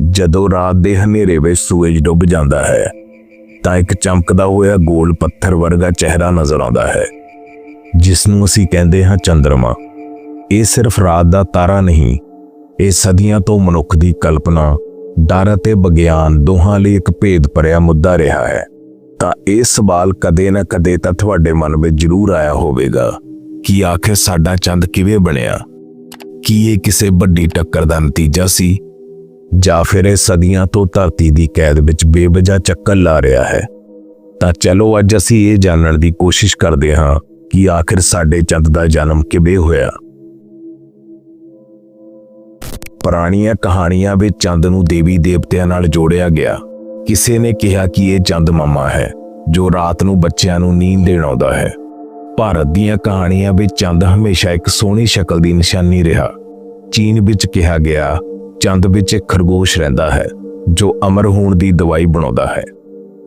ਜਦੋਂ ਰਾਤ ਦੇ ਹਨੇਰੇ ਵਿੱਚ ਸੂਰਜ ਡੁੱਬ ਜਾਂਦਾ ਹੈ, ਤਾਂ ਇੱਕ ਚਮਕਦਾ ਹੋਇਆ ਗੋਲ ਪੱਥਰ ਵਰਗਾ ਚਿਹਰਾ ਨਜ਼ਰ ਆਉਂਦਾ ਹੈ ਜਿਸ ਨੂੰ ਅਸੀਂ ਕਹਿੰਦੇ ਹਾਂ ਚੰ드ਰਮਾ ਇਹ ਸਿਰਫ ਰਾਤ ਦਾ ਤਾਰਾ ਨਹੀਂ, ਇਹ ਸਦੀਆਂ ਤੋਂ ਮਨੁੱਖ ਦੀ ਕਲਪਨਾ, ਡਰ ਅਤੇ ਵਿਗਿਆਨ ਦੋਹਾਂ ਲਈ ਇੱਕ ਭੇਦ ਭਰਿਆ ਮੁੱਦਾ ਰਿਹਾ ਹੈ। ਤਾਂ ਇਹ ਸਵਾਲ ਕਦੇ ਨਾ ਕਦੇ ਤਾਂ ਤੁਹਾਡੇ ਮਨ ਵਿੱਚ ਜ਼ਰੂਰ ਆਇਆ ਹੋਵੇਗਾ ਕਿ ਆਖਿਰ ਸਾਡਾ ਚੰਦ ਕਿਵੇਂ ਬਣਿਆ? ਕੀ ਇਹ ਕਿਸੇ ਵੱਡੀ ਟੱਕਰ ਦਾ ਨਤੀਜਾ ਸੀ? ਜਾਂ ਫਿਰ ਇਹ ਸਦੀਆਂ ਤੋਂ ਧਰਤੀ ਦੀ ਕੈਦ ਵਿੱਚ ਬੇਵਜ੍ਹਾ ਚੱਕਰ ਲਾ ਰਿਹਾ ਹੈ। ਤਾਂ ਚਲੋ ਅੱਜ ਅਸੀਂ ਇਹ ਜਾਣਨ ਦੀ ਕੋਸ਼ਿਸ਼ ਕਰਦੇ ਹਾਂ ਕਿ ਆਖਿਰ ਸਾਡੇ ਚੰਦ ਦਾ ਜਨਮ ਕਿਵੇਂ ਹੋਇਆ। ਪੁਰਾਣੀਆਂ ਕਹਾਣੀਆਂ ਵਿੱਚ ਚੰਦ ਨੂੰ ਦੇਵੀ ਦੇਵਤਿਆਂ ਨਾਲ ਜੋੜਿਆ ਗਿਆ। ਕਿਸੇ ਨੇ ਕਿਹਾ ਕਿ ਇਹ ਚੰਦ ਮਾਮਾ ਹੈ, ਜੋ ਰਾਤ ਨੂੰ ਬੱਚਿਆਂ ਨੂੰ ਨੀਂਦ ਦੇਣ ਆਉਂਦਾ ਹੈ। ਭਾਰਤ ਦੀਆਂ ਕਹਾਣੀਆਂ ਵਿੱਚ ਚੰਦ ਹਮੇਸ਼ਾ ਇੱਕ ਸੋਹਣੀ ਸ਼ਕਲ ਦੀ ਨਿਸ਼ਾਨੀ ਰਿਹਾ। ਚੀਨ ਵਿੱਚ ਕਿਹਾ ਗਿਆ ਚੰਦ ਵਿੱਚ ਇੱਕ ਖਰਗੋਸ਼ ਰਹਿੰਦਾ ਹੈ, ਜੋ ਅਮਰ ਹੋਣ ਦੀ ਦਵਾਈ ਬਣਾਉਂਦਾ ਹੈ।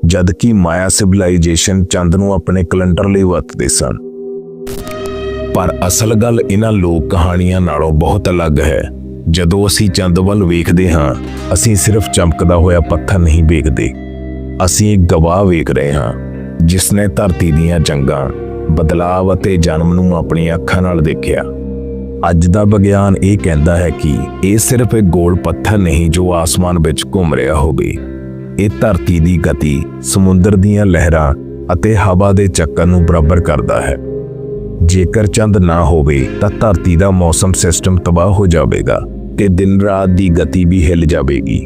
ਜਦਕਿ ਮਾਇਆ ਸਿਵਲਾਈਜੇਸ਼ਨ ਚੰਦ ਨੂੰ ਆਪਣੇ ਕੈਲੰਡਰ ਲਈ ਵਰਤਦੇ ਸਨ। ਪਰ ਅਸਲ ਗੱਲ ਇਹਨਾਂ ਲੋਕ ਕਹਾਣੀਆਂ ਨਾਲੋਂ ਬਹੁਤ ਅਲੱਗ ਹੈ। ਜਦੋਂ ਅਸੀਂ ਚੰਦ ਵੱਲ ਵੇਖਦੇ ਹਾਂ, ਅਸੀਂ ਸਿਰਫ ਚਮਕਦਾ ਹੋਇਆ ਪੱਥਰ ਨਹੀਂ ਵੇਖਦੇ। ਅਸੀਂ ਇੱਕ ਗਵਾਹ ਵੇਖ ਰਹੇ ਹਾਂ ਜਿਸ ਨੇ ਧਰਤੀ ਦੀਆਂ ਜੰਗਾਂ, ਬਦਲਾਵ ਅਤੇ ਜਨਮ ਨੂੰ ਆਪਣੀਆਂ ਅੱਖਾਂ ਨਾਲ ਦੇਖਿਆ। ਅੱਜ ਦਾ ਵਿਗਿਆਨ ਇਹ ਕਹਿੰਦਾ ਹੈ ਕਿ ਇਹ ਸਿਰਫ ਇੱਕ ਗੋਲ ਪੱਥਰ ਨਹੀਂ ਜੋ ਆਸਮਾਨ ਵਿੱਚ ਘੁੰਮ ਰਿਹਾ ਹੋਵੇ। ਇਹ ਧਰਤੀ ਦੀ ਗਤੀ, ਸਮੁੰਦਰ ਦੀਆਂ ਲਹਿਰਾਂ ਅਤੇ ਹਵਾ ਦੇ ਚੱਕਰ ਨੂੰ ਬਰਾਬਰ ਕਰਦਾ ਹੈ। ਜੇਕਰ ਚੰਦ ਨਾ ਹੋਵੇ ਤਾਂ ਧਰਤੀ ਦਾ ਮੌਸਮ ਸਿਸਟਮ ਤਬਾਹ ਹੋ ਜਾਵੇਗਾ ਤੇ ਦਿਨ ਰਾਤ ਦੀ ਗਤੀ ਵੀ ਹਿੱਲ ਜਾਵੇਗੀ।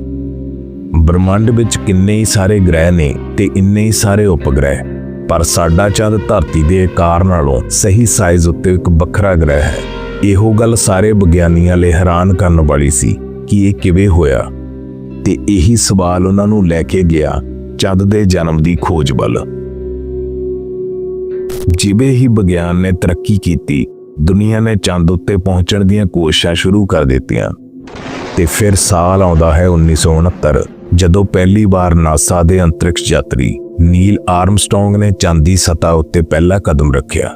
ਬ੍ਰਹਮੰਡ ਵਿੱਚ ਕਿੰਨੇ ਹੀ ਸਾਰੇ ਗ੍ਰਹਿ ਨੇ ਤੇ ਇੰਨੇ ਹੀ ਸਾਰੇ ਉਪਗ੍ਰਹਿ, ਪਰ ਸਾਡਾ ਚੰਦ ਧਰਤੀ ਦੇ ਆਕਾਰ ਨਾਲੋਂ ਸਹੀ ਸਾਈਜ਼ ਉੱਤੇ ਇੱਕ ਵੱਖਰਾ ਗ੍ਰਹਿ ਹੈ। ਇਹੋ ਗੱਲ ਸਾਰੇ ਵਿਗਿਆਨੀਆਂ ਲਈ ਹੈਰਾਨ ਕਰਨ ਵਾਲੀ ਸੀ ਕਿ ਇਹ ਕਿਵੇਂ ਹੋਇਆ ਤੇ ਇਹੀ ਸਵਾਲ ਉਹਨਾਂ ਨੂੰ ਲੈ ਕੇ ਗਿਆ ਚੰਦ ਦੇ ਜਨਮ ਦੀ ਖੋਜ ਵੱਲ। ਜਿਵੇਂ ਹੀ ਵਿਗਿਆਨ ਨੇ ਤਰੱਕੀ ਕੀਤੀ, ਦੁਨੀਆ ਨੇ ਚੰਦ ਉੱਤੇ ਪਹੁੰਚਣ ਦੀਆਂ ਕੋਸ਼ਿਸ਼ਾਂ ਸ਼ੁਰੂ ਕਰ ਦਿੱਤੀਆਂ ਤੇ ਫਿਰ ਸਾਲ ਆਉਂਦਾ ਹੈ 1969 ਜਦੋਂ ਪਹਿਲੀ ਵਾਰ ਨਾਸਾ ਦੇ ਅੰਤਰਿਕਸ਼ ਯਾਤਰੀ ਨੀਲ ਆਰਮਸਟਰੋਂਗ ਨੇ ਚੰਦ ਦੀ ਸਤਹ ਉੱਤੇ ਪਹਿਲਾ ਕਦਮ ਰੱਖਿਆ।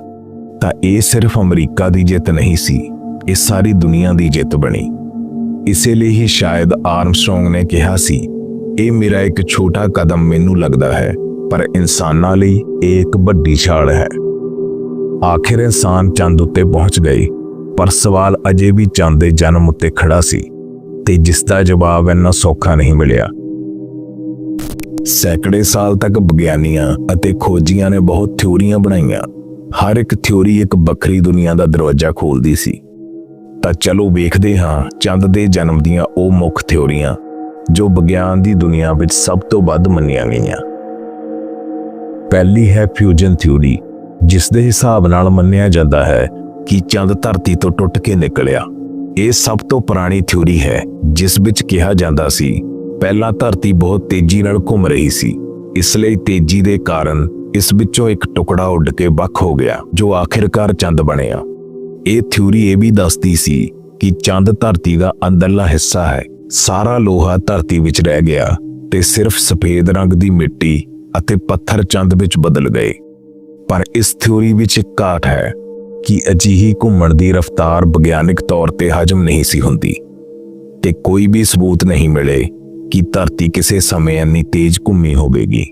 ਤਾਂ ਇਹ ਸਿਰਫ ਅਮਰੀਕਾ ਦੀ ਜਿੱਤ ਨਹੀਂ ਸੀ, ਇਹ ਸਾਰੀ ਦੁਨੀਆ ਦੀ ਜਿੱਤ ਬਣੀ। ਇਸੇ ਲਈ ਹੀ ਸ਼ਾਇਦ ਆਰਮਸਟਰੋਂਗ ਨੇ ਕਿਹਾ ਸੀ, ਇਹ ਮੇਰਾ ਇੱਕ ਛੋਟਾ ਕਦਮ ਮੈਨੂੰ ਲੱਗਦਾ ਹੈ, ਪਰ ਇਨਸਾਨਾਂ ਲਈ ਇਹ ਇੱਕ ਵੱਡੀ ਛਾਲ ਹੈ। ਆਖਿਰ ਇਨਸਾਨ ਚੰਦ ਉੱਤੇ ਪਹੁੰਚ ਗਏ, ਪਰ ਸਵਾਲ ਅਜੇ ਵੀ ਚੰਦ ਦੇ ਜਨਮ ਉੱਤੇ ਖੜਾ ਸੀ, ਤੇ ਜਿਸ ਦਾ ਜਵਾਬ ਇੰਨਾ ਸੌਖਾ ਨਹੀਂ ਮਿਲਿਆ। ਸੈਂਕੜੇ ਸਾਲ ਤੱਕ ਵਿਗਿਆਨੀਆਂ ਅਤੇ ਖੋਜੀਆਂ ਨੇ ਬਹੁਤ ਥਿਊਰੀਆਂ ਬਣਾਈਆਂ। ਹਰ ਇੱਕ ਥਿਉਰੀ ਇੱਕ ਵੱਖਰੀ ਦੁਨੀਆ ਦਾ ਦਰਵਾਜ਼ਾ ਖੋਲਦੀ ਸੀ। ਤਾਂ ਚਲੋ ਵੇਖਦੇ ਹਾਂ, ਚੰਦ ਦੇ ਜਨਮ ਦੀਆਂ ਉਹ ਮੁੱਖ ਥਿਉਰੀਆਂ ਜੋ ਵਿਗਿਆਨ ਦੀ ਦੁਨੀਆ ਵਿੱਚ ਸਭ ਤੋਂ ਵੱਧ ਮੰਨੀਆਂ ਗਈਆਂ। ਪਹਿਲੀ ਹੈ ਫਿਊਜ਼ਨ ਥਿਊਰੀ, ਜਿਸ ਦੇ ਹਿਸਾਬ ਨਾਲ ਮੰਨਿਆ ਜਾਂਦਾ ਹੈ ਕਿ ਚੰਦ ਧਰਤੀ ਤੋਂ ਟੁੱਟ ਕੇ ਨਿਕਲਿਆ। ਇਹ ਸਭ ਤੋਂ ਪੁਰਾਣੀ ਥਿਊਰੀ ਹੈ, ਜਿਸ ਵਿੱਚ ਕਿਹਾ ਜਾਂਦਾ ਸੀ, ਪਹਿਲਾਂ ਧਰਤੀ ਬਹੁਤ ਤੇਜ਼ੀ ਨਾਲ ਘੁੰਮ ਰਹੀ ਸੀ। ਇਸ ਲਈ ਤੇਜ਼ੀ ਦੇ ਕਾਰਨ ਇਸ ਵਿੱਚੋਂ ਇੱਕ ਟੁਕੜਾ ਉੱਡ ਕੇ ਵੱਖ ਹੋ ਗਿਆ, ਜੋ ਆਖਿਰਕਾਰ ਚੰਦ ਬਣਿਆ। ਇਹ ਥਿਊਰੀ ਇਹ ਵੀ ਦੱਸਦੀ ਸੀ ਕਿ ਚੰਦ ਧਰਤੀ ਦਾ ਅੰਦਰਲਾ ਹਿੱਸਾ ਹੈ। ਸਾਰਾ ਲੋਹਾ ਧਰਤੀ ਵਿੱਚ ਰਹਿ ਗਿਆ ਤੇ ਸਿਰਫ ਸਫੇਦ ਰੰਗ ਦੀ ਮਿੱਟੀ ਅਤੇ ਪੱਥਰ ਚੰਦ ਵਿੱਚ ਬਦਲ ਗਏ। ਪਰ ਇਸ ਥਿਊਰੀ ਵਿੱਚ ਇੱਕ ਘਾਟ ਹੈ ਕਿ ਅਜਿਹੀ ਘੁੰਮਣ ਦੀ ਰਫ਼ਤਾਰ ਵਿਗਿਆਨਿਕ ਤੌਰ ਤੇ ਹਜਮ ਨਹੀਂ ਸੀ ਹੁੰਦੀ ਤੇ ਕੋਈ ਵੀ ਸਬੂਤ ਨਹੀਂ ਮਿਲੇ ਕਿ ਧਰਤੀ ਕਿਸੇ ਸਮੇਂ ਇੰਨੀ ਤੇਜ਼ ਘੁੰਮੀ ਹੋਵੇਗੀ।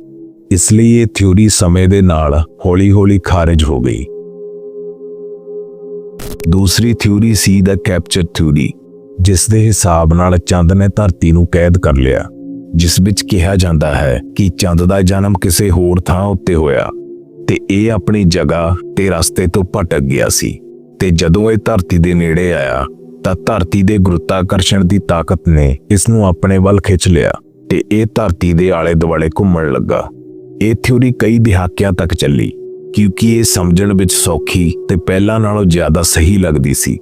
ਇਸ ਲਈ ਇਹ ਥਿਊਰੀ ਸਮੇਂ ਦੇ ਨਾਲ ਹੌਲੀ-ਹੌਲੀ ਖਾਰਜ ਹੋ ਗਈ। ਦੂਸਰੀ ਥਿਊਰੀ ਸੀ ਦਾ ਕੈਪਚਰ ਥਿਊਰੀ, ਜਿਸ ਦੇ ਹਿਸਾਬ ਨਾਲ ਚੰਦ ਨੇ ਧਰਤੀ ਨੂੰ ਕੈਦ ਕਰ ਲਿਆ, ਜਿਸ ਵਿੱਚ ਕਿਹਾ ਜਾਂਦਾ ਹੈ ਕਿ ਚੰਦ ਦਾ ਜਨਮ ਕਿਸੇ ਹੋਰ ਥਾਂ ਉੱਤੇ ਹੋਇਆ ਤੇ ਇਹ ਆਪਣੀ ਜਗ੍ਹਾ ਤੇ ਰਸਤੇ ਤੋਂ ਭਟਕ ਗਿਆ ਸੀ ਤੇ ਜਦੋਂ ਇਹ ਧਰਤੀ ਦੇ ਨੇੜੇ ਆਇਆ ਤਾਂ ਧਰਤੀ ਦੇ ਗੁਰਤਾਕਰਸ਼ਣ ਦੀ ਤਾਕਤ ਨੇ ਇਸ ਨੂੰ ਆਪਣੇ ਵੱਲ ਖਿੱਚ ਲਿਆ ਤੇ ਇਹ ਧਰਤੀ ਦੇ ਆਲੇ ਦੁਆਲੇ ਘੁੰਮਣ ਲੱਗਾ। ਇਹ ਥਿਊਰੀ ਕਈ ਦਹਾਕਿਆਂ ਤੱਕ ਚੱਲੀ, ਕਿਉਂਕਿ ਇਹ ਸਮਝਣ ਵਿੱਚ ਸੌਖੀ ਤੇ ਪਹਿਲਾਂ ਨਾਲੋਂ ਜ਼ਿਆਦਾ ਸਹੀ ਲੱਗਦੀ ਸੀ।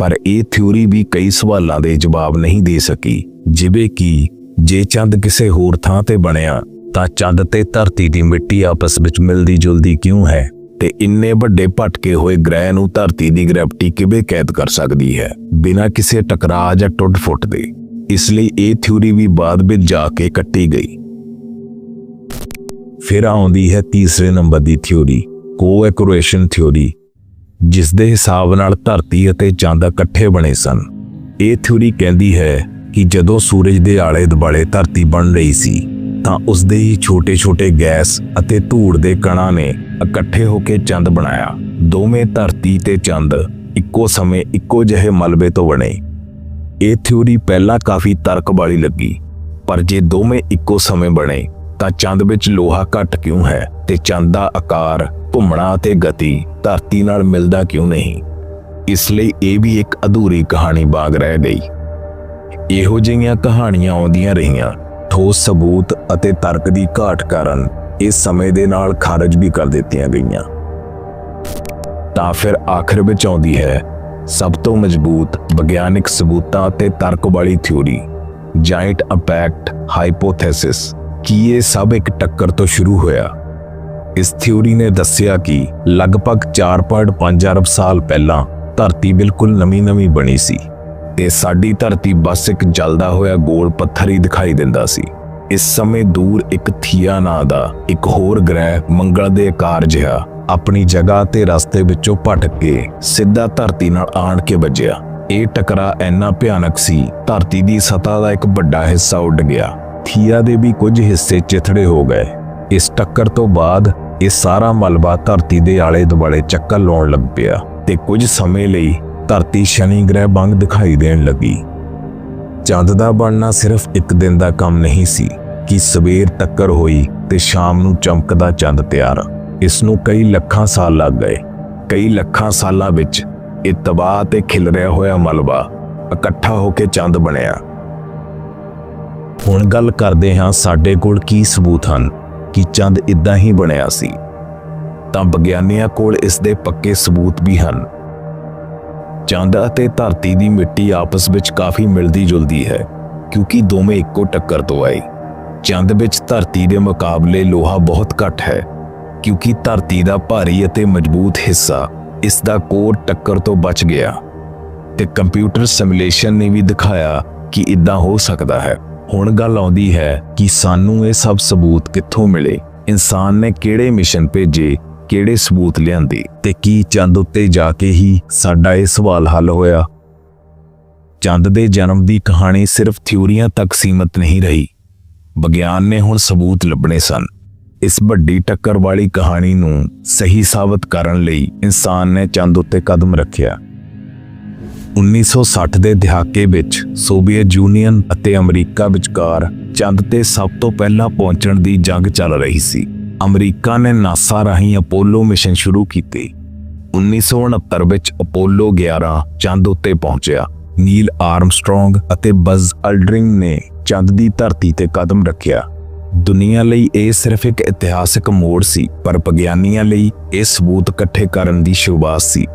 ਪਰ ਇਹ ਥਿਊਰੀ ਵੀ ਕਈ ਸਵਾਲਾਂ ਦੇ ਜਵਾਬ ਨਹੀਂ ਦੇ ਸਕੀ, ਜਿਵੇਂ ਕਿ ਜੇ ਚੰਦ ਕਿਸੇ ਹੋਰ ਥਾਂ ਤੇ ਬਣਿਆ, ਤਾਂ ਚੰਦ ਤੇ ਧਰਤੀ ਦੀ ਮਿੱਟੀ ਆਪਸ ਵਿੱਚ ਮਿਲਦੀ ਜੁਲਦੀ ਕਿਉਂ ਹੈ? ਤੇ ਇੰਨੇ ਵੱਡੇ ਭਟਕੇ ਹੋਏ ਗ੍ਰਹਿ ਨੂੰ ਧਰਤੀ ਦੀ ਗ੍ਰੈਵਿਟੀ ਕਿਵੇਂ ਕੈਦ ਕਰ ਸਕਦੀ ਹੈ? ਬਿਨਾਂ ਕਿਸੇ ਟਕਰਾਅ ਜਾਂ ਟੁੱਟ-ਫੁੱਟ ਦੇ। ਇਸ ਲਈ ਇਹ ਥਿਊਰੀ ਵੀ ਬਾਅਦ ਵਿੱਚ ਜਾ ਕੇ ਕੱਟੀ ਗਈ। ਫਿਰ ਆਉਂਦੀ ਹੈ ਤੀਸਰੇ ਨੰਬਰ ਦੀ ਥਿਊਰੀ ਕੋਐਕੁਏਸ਼ਨ ਥਿਊਰੀ ਜਿਸ ਦੇ ਹਿਸਾਬ ਨਾਲ ਧਰਤੀ ਅਤੇ ਚੰਦ ਇਕੱਠੇ ਬਣੇ ਸਨ। ਇਹ ਥਿਊਰੀ ਕਹਿੰਦੀ ਹੈ ਕਿ ਜਦੋਂ ਸੂਰਜ ਦੇ ਆਲੇ ਦੁਆਲੇ ਧਰਤੀ ਬਣ ਰਹੀ ਸੀ ਤਾਂ ਉਸਦੇ ਹੀ ਛੋਟੇ-ਛੋਟੇ ਗੈਸ ਅਤੇ ਧੂੜ ਦੇ ਕਣਾਂ ਨੇ ਇਕੱਠੇ ਹੋ ਕੇ ਚੰਦ ਬਣਾਇਆ। ਦੋਵੇਂ ਧਰਤੀ ਤੇ ਚੰਦ ਇੱਕੋ ਸਮੇਂ ਇੱਕੋ ਜਿਹੇ ਮਲਬੇ ਤੋਂ ਬਣੇ। ਇਹ ਥਿਊਰੀ ਪਹਿਲਾਂ ਕਾਫੀ ਤਰਕ ਵਾਲੀ ਲੱਗੀ, ਪਰ ਜੇ ਦੋਵੇਂ ਇੱਕੋ ਸਮੇਂ ਬਣੇ, ਤਾਂ ਚੰਦ ਵਿੱਚ ਲੋਹਾ ਘੱਟ ਕਿਉਂ ਹੈ ਤੇ ਚੰਦ ਦਾ ਆਕਾਰ, ਘੁੰਮਣਾ ਅਤੇ ਗਤੀ ਧਰਤੀ ਨਾਲ ਮਿਲਦਾ ਕਿਉਂ ਨਹੀਂ? ਇਸ ਲਈ ਇਹ ਵੀ ਇੱਕ ਅਧੂਰੀ ਕਹਾਣੀ ਬਾਗ ਰਹਿ ਗਈ। ਇਹੋ ਜਿਹੀਆਂ ਕਹਾਣੀਆਂ ਆਉਂਦੀਆਂ ਰਹੀਆਂ ਠੋਸ ਸਬੂਤ ਅਤੇ ਤਰਕ ਦੀ ਘਾਟ ਕਾਰਨ ਇਸ ਸਮੇਂ ਦੇ ਨਾਲ ਖਾਰਜ ਵੀ ਕਰ ਦਿੱਤੀਆਂ ਗਈਆਂ। ਤਾਂ ਫਿਰ ਆਖਰ ਵਿੱਚ ਆਉਂਦੀ ਹੈ, ਸਭ ਤੋਂ ਮਜ਼ਬੂਤ ਵਿਗਿਆਨਿਕ ਸਬੂਤਾਂ ਅਤੇ ਤਰਕ ਵਾਲੀ ਥਿਊਰੀ ਜਾਇੰਟ ਇੰਪੈਕਟ ਹਾਈਪੋਥੈਸਿਸ ਕੀ ਇਹ ਸਭ ਇੱਕ ਟੱਕਰ ਤੋਂ ਸ਼ੁਰੂ ਹੋਇਆ? ਇਸ ਥਿਊਰੀ ਨੇ ਦੱਸਿਆ ਕਿ ਲਗਭਗ 4.5 ਅਰਬ ਸਾਲ ਪਹਿਲਾਂ ਧਰਤੀ ਬਿਲਕੁਲ ਨਵੀਂ-ਨਵੀਂ ਬਣੀ ਸੀ। ਤੇ ਸਾਡੀ ਧਰਤੀ ਬਸ ਇੱਕ ਜਲਦਾ ਹੋਇਆ ਗੋਲ ਪੱਥਰ ਹੀ ਦਿਖਾਈ ਦਿੰਦਾ ਸੀ। ਇਸ ਸਮੇਂ ਦੂਰ ਇੱਕ ਥੀਆ ਨਾਂ ਦਾ ਇੱਕ ਹੋਰ ਗ੍ਰਹਿ ਮੰਗਲ ਦੇ ਆਕਾਰ ਜਿਹਾ ਆਪਣੀ ਜਗ੍ਹਾ ਤੇ ਰਸਤੇ ਵਿੱਚੋਂ ਭਟਕ ਕੇ ਸਿੱਧਾ ਧਰਤੀ ਨਾਲ ਆਣ ਕੇ ਵੱਜਿਆ। ਇਹ ਟਕਰਾ ਇੰਨਾ ਭਿਆਨਕ ਸੀ, ਧਰਤੀ ਦੀ ਸਤਹ ਦਾ ਇੱਕ ਵੱਡਾ ਹਿੱਸਾ ਉੱਡ ਗਿਆ। ਥੀਆ ਦੇ ਵੀ ਕੁਝ ਹਿੱਸੇ ਚਿਥੜੇ ਹੋ ਗਏ। ਇਸ ਟੱਕਰ ਤੋਂ ਬਾਅਦ ਇਹ ਸਾਰਾ ਮਲਬਾ ਧਰਤੀ ਦੇ ਆਲੇ ਦੁਆਲੇ ਚੱਕਰ ਲਾਉਣ ਲੱਗ ਪਿਆ ਤੇ ਕੁਝ ਸਮੇਂ ਲਈ ਧਰਤੀ ਸ਼ਨੀ ਗ੍ਰਹਿ ਵਾਂਗ ਦਿਖਾਈ ਦੇਣ ਲੱਗੀ। ਚੰਦ ਦਾ ਬਣਨਾ ਸਿਰਫ ਇੱਕ ਦਿਨ ਦਾ ਕੰਮ ਨਹੀਂ ਸੀ ਕਿ ਸਵੇਰ ਟੱਕਰ ਹੋਈ ਤੇ ਸ਼ਾਮ ਨੂੰ ਚਮਕਦਾ ਚੰਦ ਤਿਆਰ। ਇਸ ਨੂੰ ਕਈ ਲੱਖਾਂ ਸਾਲ ਲੱਗ ਗਏ। ਕਈ ਲੱਖਾਂ ਸਾਲਾਂ ਵਿੱਚ ਇਹ ਤਬਾਹ ਤੇ ਰਿਹਾ ਹੋਇਆ ਮਲਬਾ ਇਕੱਠਾ ਹੋ ਕੇ ਚੰਦ ਬਣਿਆ। ਹੁਣ ਗੱਲ ਕਰਦੇ ਹਾਂ ਸਾਡੇ ਕੋਲ ਕੀ ਸਬੂਤ ਹਨ ਕਿ ਚੰਦ ਇਦਾਂ ਹੀ ਬਣਿਆ ਸੀ। ਤਾਂ ਵਿਗਿਆਨੀਆਂ ਕੋਲ ਇਸ ਦੇ ਪੱਕੇ ਸਬੂਤ ਵੀ ਹਨ। ਚੰਦ ਅਤੇ ਧਰਤੀ ਦੀ ਮਿੱਟੀ ਆਪਸ ਵਿੱਚ ਕਾਫੀ ਮਿਲਦੀ ਜੁਲਦੀ ਹੈ, ਕਿਉਂਕਿ ਦੋਵੇਂ ਇੱਕੋ ਟੱਕਰ ਤੋਂ ਆਏ। ਚੰਦ ਵਿੱਚ ਧਰਤੀ ਦੇ ਮੁਕਾਬਲੇ ਲੋਹਾ ਬਹੁਤ ਘੱਟ ਹੈ, ਕਿਉਂਕਿ ਧਰਤੀ ਦਾ ਭਾਰੀ ਅਤੇ ਮਜ਼ਬੂਤ ਹਿੱਸਾ ਇਸ ਦਾ ਕੋਰ ਟੱਕਰ ਤੋਂ ਬਚ ਗਿਆ। ਤੇ ਕੰਪਿਊਟਰ ਸਿਮੂਲੇਸ਼ਨ ਨੇ ਵੀ ਦਿਖਾਇਆ ਕਿ ਇਦਾਂ ਹੋ ਸਕਦਾ ਹੈ। ਹੁਣ ਗੱਲ ਆਉਂਦੀ ਹੈ ਕਿ ਸਾਨੂੰ ਇਹ ਸਭ ਸਬੂਤ ਕਿੱਥੋਂ ਮਿਲੇ, ਇਨਸਾਨ ਨੇ ਕਿਹੜੇ ਮਿਸ਼ਨ ਭੇਜੇ ਕਿਹੜੇ ਸਬੂਤ ਲਿਆਂਦੇ ਤੇ ਕੀ ਚੰਦ ਉੱਤੇ ਜਾ ਕੇ ਹੀ ਸਾਡਾ ਇਹ ਸਵਾਲ ਹੱਲ ਹੋਇਆ? ਚੰਦ ਦੇ ਜਨਮ ਦੀ ਕਹਾਣੀ ਸਿਰਫ ਥਿਊਰੀਆਂ ਤੱਕ ਸੀਮਤ ਨਹੀਂ ਰਹੀ। ਵਿਗਿਆਨ ਨੇ ਹੁਣ ਸਬੂਤ ਲੱਭਣੇ ਸਨ। ਇਸ ਵੱਡੀ ਟੱਕਰ ਵਾਲੀ ਕਹਾਣੀ ਨੂੰ ਸਹੀ ਸਾਬਤ ਕਰਨ ਲਈ ਇਨਸਾਨ ਨੇ ਚੰਦ ਉੱਤੇ ਕਦਮ ਰੱਖਿਆ। 1960 ਦੇ ਦਹਾਕੇ ਵਿੱਚ ਸੋਵੀਅਤ ਯੂਨੀਅਨ ਅਤੇ ਅਮਰੀਕਾ ਵਿਚਕਾਰ ਚੰਦ ਤੇ ਸਭ ਤੋਂ ਪਹਿਲਾਂ ਪਹੁੰਚਣ ਦੀ ਜੰਗ ਚੱਲ ਰਹੀ ਸੀ। ਅਮਰੀਕਾ ਨੇ ਨਾਸਾ ਰਾਹੀਂ ਅਪੋਲੋ ਮਿਸ਼ਨ ਸ਼ੁਰੂ ਕੀਤੀ। 1969 ਵਿੱਚ ਅਪੋਲੋ 11 ਚੰਦ ਉੱਤੇ ਪਹੁੰਚਿਆ। ਨੀਲ ਆਰਮਸਟਰੋਂਗ ਅਤੇ ਬਜ਼ ਅਲਡਰਿੰਗ ਨੇ ਚੰਦ ਦੀ ਧਰਤੀ ਤੇ ਕਦਮ ਰੱਖਿਆ। ਦੁਨੀਆ ਲਈ ਇਹ ਸਿਰਫ ਇੱਕ ਇਤਿਹਾਸਕ ਮੋੜ ਸੀ, ਪਰ ਵਿਗਿਆਨੀਆਂ ਲਈ ਇਹ ਸਬੂਤ ਇਕੱਠੇ ਕਰਨ ਦੀ ਸ਼ੁਰੂਆਤ ਸੀ।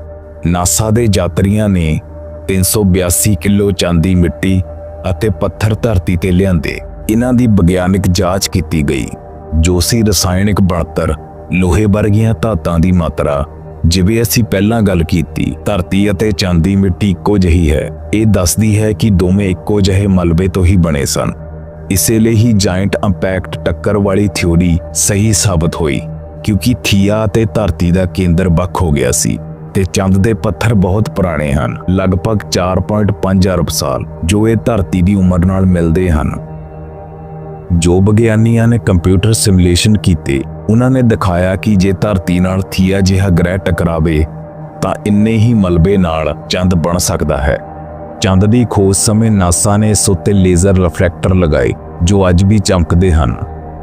ਨਾਸਾ ਦੇ ਯਾਤਰੀਆਂ ਨੇ 382 ਕਿਲੋ ਚਾਂਦੀ ਮਿੱਟੀ ਅਤੇ ਪੱਥਰ ਧਰਤੀ ਤੇ ਲਿਆਂਦੇ। ਇਹਨਾਂ ਦੀ ਵਿਗਿਆਨਿਕ ਜਾਂਚ ਕੀਤੀ ਗਈ। ਜੋਸ਼ੀ ਰਸਾਇਣਿਕ ਬਣਤਰ, ਲੋਹੇ ਵਰਗੀਆਂ ਧਾਤਾਂ ਦੀ ਮਾਤਰਾ। ਜਿਵੇਂ ਅਸੀਂ ਪਹਿਲਾਂ ਗੱਲ ਕੀਤੀ, ਧਰਤੀ ਅਤੇ ਚਾਂਦੀ ਮਿੱਟੀ ਇੱਕੋ ਜਿਹੀ ਹੈ। ਇਹ ਦੱਸਦੀ ਹੈ ਕਿ ਦੋਵੇਂ ਇੱਕੋ ਜਿਹੇ ਮਲਬੇ ਤੋਂ ਹੀ ਬਣੇ ਸਨ। ਇਸੇ ਲਈ ਹੀ ਜਾਇੰਟ ਇੰਪੈਕਟ ਟੱਕਰ ਵਾਲੀ ਥਿਊਰੀ ਸਹੀ ਸਾਬਤ ਹੋਈ, ਕਿਉਂਕਿ ਥੀਆ ਅਤੇ ਧਰਤੀ ਦਾ ਕੇਂਦਰ ਵੱਖ ਹੋ ਗਿਆ ਸੀ ਤੇ ਚੰਦ ਦੇ ਪੱਥਰ ਬਹੁਤ ਪੁਰਾਣੇ ਹਨ, ਲਗਭਗ 4.5 ਅਰਬ ਸਾਲ, ਜੋ ਇਹ ਧਰਤੀ ਦੀ ਉਮਰ ਨਾਲ ਮਿਲਦੇ ਹਨ। ਜੋ ਵਿਗਿਆਨੀਆਂ ਨੇ ਕੰਪਿਊਟਰ ਸਿਮੂਲੇਸ਼ਨ ਕੀਤੇ, ਉਹਨਾਂ ਨੇ ਦਿਖਾਇਆ ਕਿ ਜੇ ਧਰਤੀ ਨਾਲ ਥੀਆ ਜਿਹਾ ਗ੍ਰਹਿ ਟਕਰਾਵੇ, ਤਾਂ ਇੰਨੇ ਹੀ ਮਲਬੇ ਨਾਲ ਚੰਦ ਬਣ ਸਕਦਾ ਹੈ। ਚੰਦ ਦੀ ਖੋਜ ਸਮੇਂ ਨਾਸਾ ਨੇ ਇਸ ਉੱਤੇ ਲੇਜ਼ਰ ਰਿਫਰੈਕਟਰ ਲਗਾਏ, ਜੋ ਅੱਜ ਵੀ ਚਮਕਦੇ ਹਨ।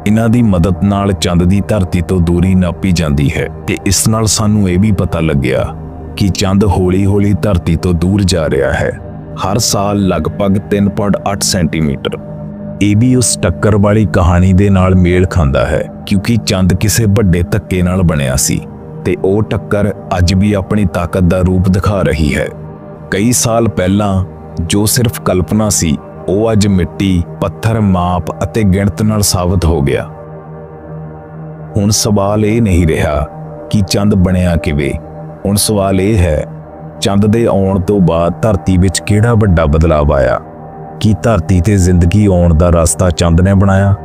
ਇਹਨਾਂ ਦੀ ਮਦਦ ਨਾਲ ਚੰਦ ਦੀ ਧਰਤੀ ਤੋਂ ਦੂਰੀ ਨਾਪੀ ਜਾਂਦੀ ਹੈ ਤੇ ਇਸ ਨਾਲ ਸਾਨੂੰ ਇਹ ਵੀ ਪਤਾ ਲੱਗਿਆ ਕਿ ਚੰਦ ਹੌਲੀ-ਹੌਲੀ ਧਰਤੀ ਤੋਂ ਦੂਰ ਜਾ ਰਿਹਾ ਹੈ। ਹਰ ਸਾਲ ਲਗਭਗ 3.8 ਸੈਂਟੀਮੀਟਰ। ਇਹ ਵੀ ਉਸ ਟੱਕਰ ਵਾਲੀ ਕਹਾਣੀ ਦੇ ਨਾਲ ਮੇਲ ਖਾਂਦਾ ਹੈ, ਕਿਉਂਕਿ ਚੰਦ ਕਿਸੇ ਵੱਡੇ ਧੱਕੇ ਨਾਲ ਬਣਿਆ ਸੀ ਤੇ ਉਹ ਟੱਕਰ ਅੱਜ ਵੀ ਆਪਣੀ ਤਾਕਤ ਦਾ ਰੂਪ ਦਿਖਾ ਰਹੀ ਹੈ। ਕਈ ਸਾਲ ਪਹਿਲਾਂ ਜੋ ਸਿਰਫ ਕਲਪਨਾ ਸੀ, ਉਹ ਅੱਜ ਮਿੱਟੀ, ਪੱਥਰ, ਮਾਪ ਅਤੇ ਗਿਣਤ ਨਾਲ ਸਾਬਤ ਹੋ ਗਿਆ। ਹੁਣ ਸਵਾਲ ਇਹ ਨਹੀਂ ਰਿਹਾ ਕਿ ਚੰਦ ਬਣਿਆ ਕਿਵੇਂ। ਹੁਣ ਸਵਾਲ ਇਹ ਹੈ, ਚੰਦ ਦੇ ਆਉਣ ਤੋਂ ਬਾਅਦ ਧਰਤੀ ਵਿੱਚ ਕਿਹੜਾ ਵੱਡਾ ਬਦਲਾਅ ਆਇਆ? ਕੀ ਧਰਤੀ ਤੇ ਜ਼ਿੰਦਗੀ ਆਉਣ ਦਾ ਰਸਤਾ ਚੰਦ ਨੇ ਬਣਾਇਆ।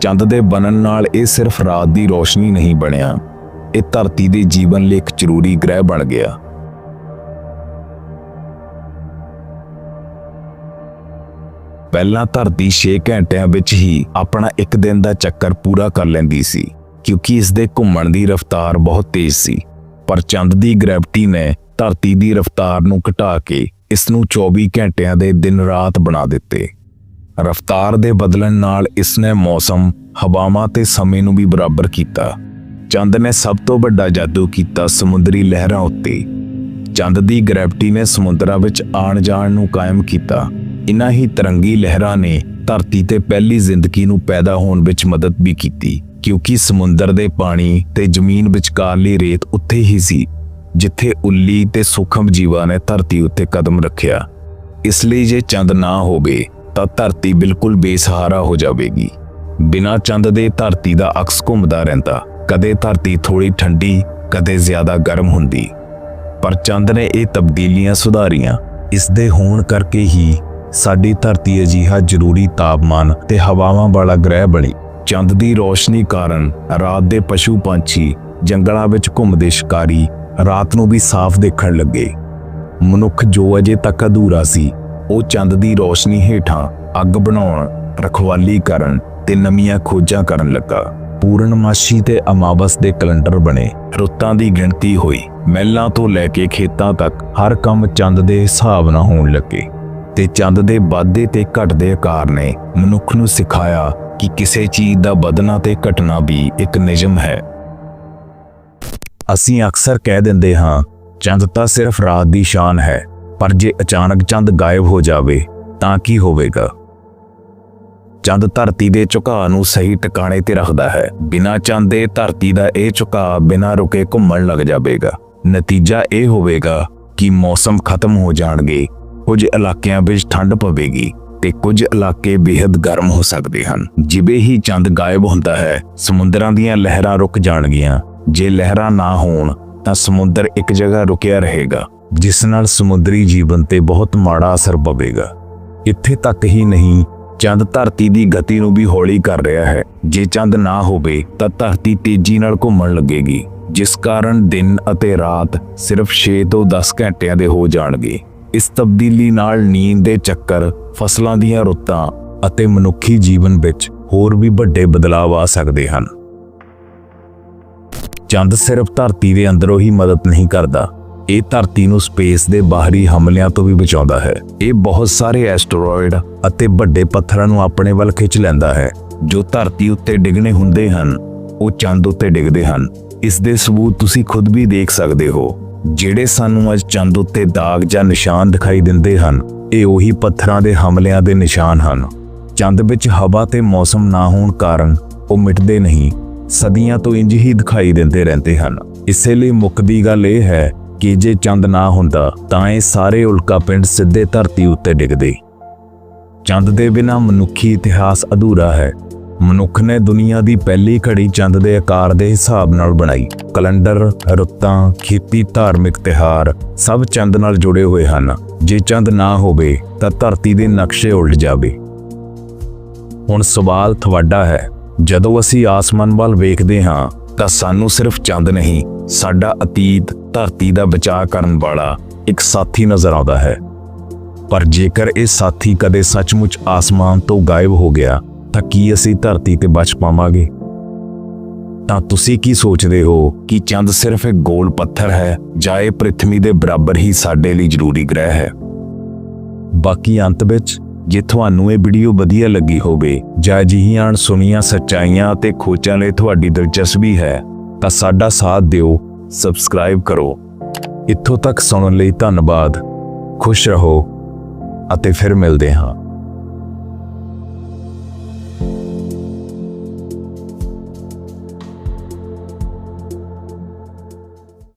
ਚੰਦ ਦੇ ਬਣਨ ਨਾਲ ਇਹ ਸਿਰਫ ਰਾਤ ਦੀ ਰੋਸ਼ਨੀ ਨਹੀਂ ਬਣਿਆ। ਇਹ ਧਰਤੀ ਦੇ ਜੀਵਨ ਲਈ ਇੱਕ ਜ਼ਰੂਰੀ ਗ੍ਰਹਿ ਬਣ ਗਿਆ। ਪਹਿਲਾਂ ਧਰਤੀ 6 ਘੰਟਿਆਂ ਵਿੱਚ ਹੀ ਆਪਣਾ ਇੱਕ ਦਿਨ ਦਾ ਚੱਕਰ ਪੂਰਾ ਕਰ ਲੈਂਦੀ ਸੀ, ਕਿਉਂਕਿ ਇਸ ਦੇ ਘੁੰਮਣ ਦੀ ਰਫ਼ਤਾਰ ਬਹੁਤ ਤੇਜ਼ ਸੀ। ਪਰ ਚੰਦ ਦੀ ਗ੍ਰੈਵਿਟੀ ਨੇ ਧਰਤੀ ਦੀ ਰਫ਼ਤਾਰ ਨੂੰ ਘਟਾ ਕੇ ਇਸ ਨੂੰ 24 ਘੰਟਿਆਂ ਦੇ ਦਿਨ ਰਾਤ ਬਣਾ ਦਿੱਤੇ। ਰਫ਼ਤਾਰ ਦੇ ਬਦਲਣ ਨਾਲ ਇਸ ਨੇ ਮੌਸਮ, ਹਵਾਵਾਂ ਤੇ ਸਮੇਂ ਨੂੰ ਵੀ ਬਰਾਬਰ ਕੀਤਾ। ਚੰਦ ਨੇ ਸਭ ਤੋਂ ਵੱਡਾ ਜਾਦੂ ਕੀਤਾ ਸਮੁੰਦਰੀ ਲਹਿਰਾਂ ਉੱਤੇ। ਚੰਦ ਦੀ ਗ੍ਰੈਵਿਟੀ ਨੇ ਸਮੁੰਦਰਾਂ ਵਿੱਚ ਆਣ ਜਾਣ ਨੂੰ ਕਾਇਮ ਕੀਤਾ। ਇਨ੍ਹਾਂ ਹੀ ਤਰੰਗੀ ਲਹਿਰਾਂ ਨੇ ਧਰਤੀ ਤੇ ਪਹਿਲੀ ਜ਼ਿੰਦਗੀ ਨੂੰ ਪੈਦਾ ਹੋਣ ਵਿੱਚ ਮਦਦ ਵੀ ਕੀਤੀ, ਕਿਉਂਕਿ ਸਮੁੰਦਰ ਦੇ ਪਾਣੀ ਤੇ ਜ਼ਮੀਨ ਵਿਚਕਾਰਲੀ ਰੇਤ ਉੱਥੇ ਹੀ ਸੀ। ਜਿੱਥੇ ਉੱਲੀ ਤੇ ਸੂਖਮ ਜੀਵਾਂ ਨੇ ਧਰਤੀ ਉੱਤੇ ਕਦਮ ਰੱਖਿਆ। ਇਸ ਲਈ ਜੇ ਚੰਦ ਨਾ ਹੋਵੇ, ਤਾਂ ਧਰਤੀ ਬਿਲਕੁਲ ਬੇਸਹਾਰਾ ਹੋ ਜਾਵੇਗੀ। ਬਿਨਾਂ ਚੰਦ ਦੇ ਧਰਤੀ ਦਾ ਅਕਸ ਘੁੰਮਦਾ ਰਹਿੰਦਾ। ਕਦੇ ਧਰਤੀ ਥੋੜੀ ਠੰਡੀ, ਕਦੇ ਜ਼ਿਆਦਾ ਗਰਮ ਹੁੰਦੀ। ਪਰ ਚੰਦ ਨੇ ਇਹ ਤਬਦੀਲੀਆਂ ਸੁਧਾਰੀਆਂ। ਇਸ ਦੇ ਹੋਣ ਕਰਕੇ ਹੀ ਸਾਡੀ ਧਰਤੀ ਅਜਿਹਾ ਜ਼ਰੂਰੀ ਤਾਪਮਾਨ ਤੇ ਹਵਾਵਾਂ ਵਾਲਾ ਗ੍ਰਹਿ ਬਣੀ। ਚੰਦ ਦੀ ਰੋਸ਼ਨੀ ਕਾਰਨ ਰਾਤ ਦੇ ਪਸ਼ੂ ਪੰਛੀ ਜੰਗਲਾਂ ਵਿੱਚ ਘੁੰਮਦੇ ਸ਼ਿਕਾਰੀ ਰਾਤ ਨੂੰ ਵੀ ਸਾਫ਼ ਦੇਖਣ ਲੱਗੇ। ਮਨੁੱਖ ਜੋ ਅਜੇ ਤੱਕ ਅਧੂਰਾ ਸੀ, ਉਹ ਚੰਦ ਦੀ ਰੋਸ਼ਨੀ ਹੇਠਾਂ ਅੱਗ ਬਣਾਉਣ, ਰਖਵਾਲੀ ਕਰਨ ਤੇ ਨਵੀਆਂ ਖੋਜਾਂ ਕਰਨ ਲੱਗਾ। ਪੂਰਨਮਾਸ਼ੀ ਤੇ ਅਮਾਵਸ ਦੇ ਕੈਲੰਡਰ ਬਣੇ, ਰੁੱਤਾਂ ਦੀ ਗਿਣਤੀ ਹੋਈ। ਮਹਿਲਾਂ ਤੋਂ ਲੈ ਕੇ ਖੇਤਾਂ ਤੱਕ ਹਰ ਕੰਮ ਚੰਦ ਦੇ ਹਿਸਾਬ ਨਾਲ ਹੋਣ ਲੱਗੇ। ਤੇ ਚੰਦ ਦੇ ਵਾਧੇ ਤੇ ਘਟਦੇ ਆਕਾਰ ਨੇ ਮਨੁੱਖ ਨੂੰ ਸਿਖਾਇਆ ਕਿ ਕਿਸੇ ਚੀਜ਼ ਦਾ ਵਧਣਾ ਤੇ ਘਟਣਾ ਵੀ ਇੱਕ ਨਿਯਮ ਹੈ। ਅਸੀਂ ਅਕਸਰ ਕਹਿ ਦਿੰਦੇ ਹਾਂ, ਚੰਦ ਤਾਂ ਸਿਰਫ ਰਾਤ ਦੀ ਸ਼ਾਨ ਹੈ, ਪਰ ਜੇ ਅਚਾਨਕ ਚੰਦ ਗਾਇਬ ਹੋ ਜਾਵੇ, ਤਾਂ ਕੀ ਹੋਵੇਗਾ? ਚੰਦ ਧਰਤੀ ਦੇ ਝੁਕਾਅ ਨੂੰ ਸਹੀ ਟਿਕਾਣੇ ਤੇ ਰੱਖਦਾ ਹੈ। ਬਿਨਾਂ ਚੰਦ ਦੇ ਧਰਤੀ ਦਾ ਇਹ ਝੁਕਾਅ ਬਿਨਾਂ ਰੁਕੇ ਘੁੰਮਣ ਲੱਗ ਜਾਵੇਗਾ। ਨਤੀਜਾ ਇਹ ਹੋਵੇਗਾ ਕਿ ਮੌਸਮ ਖਤਮ ਹੋ ਜਾਣਗੇ। ਕੁਝ ਇਲਾਕਿਆਂ ਵਿੱਚ ਠੰਡ ਪਵੇਗੀ ਤੇ ਕੁਝ ਇਲਾਕੇ ਬੇहद ਗਰਮ ਹੋ ਸਕਦੇ ਹਨ। ਜਿਵੇਂ ਹੀ ਚੰਦ ਗਾਇਬ ਹੁੰਦਾ ਹੈ, ਸਮੁੰਦਰਾਂ ਦੀਆਂ ਲਹਿਰਾਂ ਰੁਕ ਜਾਣਗੀਆਂ। ਜੇ ਲਹਿਰਾਂ ਨਾ ਹੋਣ, ਤਾਂ ਸਮੁੰਦਰ ਇੱਕ ਜਗ੍ਹਾ ਰੁਕਿਆ ਰਹੇਗਾ, ਜਿਸ ਨਾਲ ਸਮੁੰਦਰੀ ਜੀਵਨ ਤੇ ਬਹੁਤ ਮਾੜਾ ਅਸਰ ਪਵੇਗਾ। ਇੱਥੇ ਤੱਕ ਹੀ ਨਹੀਂ, ਚੰਦ ਧਰਤੀ ਦੀ ਗਤੀ ਨੂੰ ਵੀ ਹੌਲੀ ਕਰ ਰਿਹਾ ਹੈ। ਜੇ ਚੰਦ ਨਾ ਹੋਵੇ, ਤਾਂ ਧਰਤੀ ਤੇਜ਼ੀ ਨਾਲ ਘੁੰਮਣ ਲੱਗੇਗੀ, ਜਿਸ ਕਾਰਨ ਦਿਨ ਅਤੇ ਰਾਤ ਸਿਰਫ 6 ਤੋਂ 10 ਘੰਟਿਆਂ ਦੇ ਹੋ ਜਾਣਗੇ। ਇਸ ਤਬਦੀਲੀ ਨਾਲ ਨੀਂਦ ਦੇ ਚੱਕਰ, ਫਸਲਾਂ ਦੀਆਂ ਰੁੱਤਾਂ ਅਤੇ ਮਨੁੱਖੀ ਜੀਵਨ ਵਿੱਚ ਹੋਰ ਵੀ ਵੱਡੇ ਬਦਲਾਅ ਆ ਸਕਦੇ ਹਨ। ਚੰਦ ਸਿਰਫ ਧਰਤੀ ਦੇ ਅੰਦਰੋਂ ਹੀ ਮਦਦ ਨਹੀਂ ਕਰਦਾ। ਇਹ ਧਰਤੀ ਨੂੰ ਸਪੇਸ ਦੇ ਬਾਹਰੀ ਹਮਲਿਆਂ ਤੋਂ ਵੀ ਬਚਾਉਂਦਾ ਹੈ। ਇਹ ਬਹੁਤ ਸਾਰੇ ਐਸਟਰੋਇਡ ਅਤੇ ਵੱਡੇ ਪੱਥਰਾਂ ਨੂੰ ਆਪਣੇ ਵੱਲ ਖਿੱਚ ਲੈਂਦਾ ਹੈ। ਜੋ ਧਰਤੀ ਉੱਤੇ ਡਿੱਗਣੇ ਹੁੰਦੇ ਹਨ, ਉਹ ਚੰਦ ਉੱਤੇ ਡਿੱਗਦੇ ਹਨ। ਇਸ ਦੇ ਸਬੂਤ ਤੁਸੀਂ ਖੁਦ ਵੀ ਦੇਖ ਸਕਦੇ ਹੋ। ਜਿਹੜੇ ਸਾਨੂੰ ਅੱਜ ਚੰਦ ਉੱਤੇ ਦਾਗ ਜਾਂ ਨਿਸ਼ਾਨ ਦਿਖਾਈ ਦਿੰਦੇ ਹਨ, ਇਹ ਉਹੀ ਪੱਥਰਾਂ ਦੇ ਹਮਲਿਆਂ ਦੇ ਨਿਸ਼ਾਨ ਹਨ। ਚੰਦ ਵਿੱਚ ਹਵਾ ਤੇ ਮੌਸਮ ਨਾ ਹੋਣ ਕਾਰਨ ਉਹ ਮਿਟਦੇ ਨਹੀਂ। ਸਦੀਆਂ ਤੋਂ ਇੰਜ ਹੀ ਦਿਖਾਈ ਦਿੰਦੇ ਰਹਿੰਦੇ ਹਨ। ਇਸੇ ਲਈ ਮੁੱਕਦੀ ਗੱਲ ਇਹ ਹੈ ਕਿ ਜੇ ਚੰਦ ਨਾ ਹੁੰਦਾ, ਤਾਂ ਇਹ ਸਾਰੇ ਉਲਕਾ ਪਿੰਡ ਸਿੱਧੇ ਧਰਤੀ ਉੱਤੇ ਡਿੱਗਦੇ। ਚੰਦ ਦੇ ਬਿਨਾ ਮਨੁੱਖੀ ਇਤਿਹਾਸ ਅਧੂਰਾ ਹੈ। ਮਨੁੱਖ ਨੇ ਦੁਨੀਆ ਦੀ ਪਹਿਲੀ ਘੜੀ ਚੰਦ ਦੇ ਆਕਾਰ ਦੇ ਹਿਸਾਬ ਨਾਲ ਬਣਾਈ। ਕੈਲੰਡਰ, ਰੁੱਤਾਂ, ਖੇਤੀ, ਧਾਰਮਿਕ ਤਿਹਾਰ ਸਭ ਚੰਦ ਨਾਲ ਜੁੜੇ ਹੋਏ ਹਨ। ਜੇ ਚੰਦ ਨਾ ਹੋਵੇ, ਤਾਂ ਧਰਤੀ ਦੇ ਨਕਸ਼ੇ ਉਲਟ ਜਾਵੇ। ਹੁਣ ਸਵਾਲ ਤੁਹਾਡਾ ਹੈ ਜਦੋਂ ਅਸੀਂ ਆਸਮਾਨ ਵੱਲ ਵੇਖਦੇ ਹਾਂ, ਤਾਂ ਸਾਨੂੰ ਸਿਰਫ ਚੰਦ ਨਹੀਂ, ਸਾਡਾ ਅਤੀਤ ਧਰਤੀ ਦਾ ਬਚਾਅ ਕਰਨ ਵਾਲਾ ਇੱਕ ਸਾਥੀ ਨਜ਼ਰ ਆਉਂਦਾ ਹੈ। ਪਰ ਜੇਕਰ ਇਹ ਸਾਥੀ ਕਦੇ ਸੱਚਮੁੱਚ ਆਸਮਾਨ ਤੋਂ ਗਾਇਬ ਹੋ ਗਿਆ, ਤਾਂ ਕੀ ਅਸੀਂ ਧਰਤੀ ਤੇ ਬਚ ਪਾਵਾਂਗੇ? ਤਾਂ ਤੁਸੀਂ ਕੀ ਸੋਚਦੇ ਹੋ ਕਿ ਚੰਦ ਸਿਰਫ ਇੱਕ ਗੋਲ ਪੱਥਰ ਹੈ, ਜਾਂ ਇਹ ਪ੍ਰithvi ਦੇ ਬਰਾਬਰ ਹੀ ਸਾਡੇ ਲਈ ਜ਼ਰੂਰੀ ਗ੍ਰਹਿ ਹੈ? ਬਾਕੀ ਅੰਤ ਵਿੱਚ ਜੇ ਤੁਹਾਨੂੰ ਇਹ ਵੀਡੀਓ ਵਧੀਆ ਲੱਗੀ ਹੋਵੇ ਜਾਂ ਅਜਿਹੀਆਂ ਅਣਸੁਣੀਆਂ ਸੱਚਾਈਆਂ ਅਤੇ ਖੋਜਾਂ ਲਈ ਤੁਹਾਡੀ ਦਿਲਚਸਪੀ ਹੈ, ਤਾਂ ਸਾਡਾ ਸਾਥ ਦਿਓ, ਸਬਸਕ੍ਰਾਈਬ ਕਰੋ। ਇੱਥੋਂ ਤੱਕ ਸੁਣਨ ਲਈ ਧੰਨਵਾਦ। ਖੁਸ਼ ਰਹੋ ਅਤੇ ਫਿਰ ਮਿਲਦੇ ਹਾਂ।